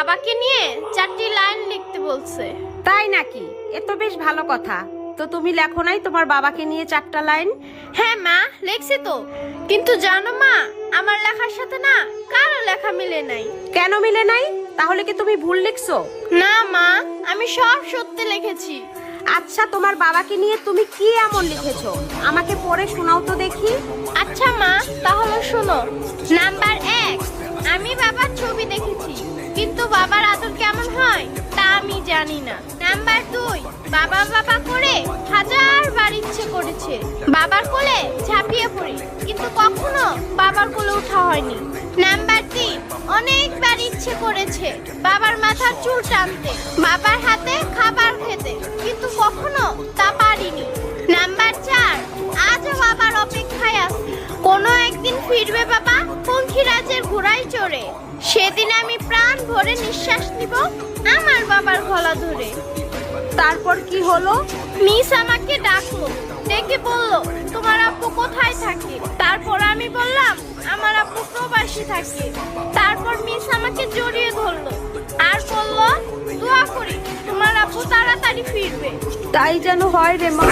বাবাকে নিয়ে চারটি লাইন লিখতে বলছে। তাই নাকি? এ তো বেশ ভালো কথা। তো তুমি লেখো নাই তোমার বাবাকে নিয়ে চারটা লাইন? হ্যাঁ মা লিখছি তো। কিন্তু জানো মা আমার লেখার সাথে না কারও লেখা মিলে নাই। কেন মিলে নাই? তাহলে কি তুমি ভুল লিখছো? না মা আমি সব সত্যি লিখেছি। আচ্ছা তোমার বাবাকে নিয়ে তুমি কি এমন লিখেছো? আমাকে পড়ে শোনাও তো দেখি। আচ্ছা মা তাহলে শোনো। নাম্বার এক আমি বাবার ছবি দেখেছি। কিন্তু বাবার আদর কেমন হয়, তা আমি জানি না। নাম্বার দুই, বাবা বাবা করে হাজার বার ইচ্ছে করেছে। বাবার কোলে ঝাঁপিয়ে পড়ি, কিন্তু কখনো বাবার কোলে ওঠা হয়নি। নাম্বার তিন, অনেকবার ইচ্ছে করেছে বাবার মাথার চুল টানতে, বাবার হাতে খাবার খেতে, কিন্তু কখনো তা পারিনি। নাম্বার ফিরবে বাবা? পঙ্খিরাজের ঘোড়ায় চড়ে। সেদিন আমি প্রাণ ভরে নিঃশ্বাস নিব আমার বাবার গলা ধরে। তারপর কি হলো? মিস আমাকে ডাকলো। ডেকে বলল তোমার আব্বু কোথায় থাকে? তারপর আমি বললাম আমার আব্বু প্রবাসী থাকে। তারপর মিস আমাকে জড়িয়ে ধরলো। আর বলল দোয়া করি তোমার আব্বু তাড়াতাড়ি ফিরবে। তাই যেন হয় রে মা।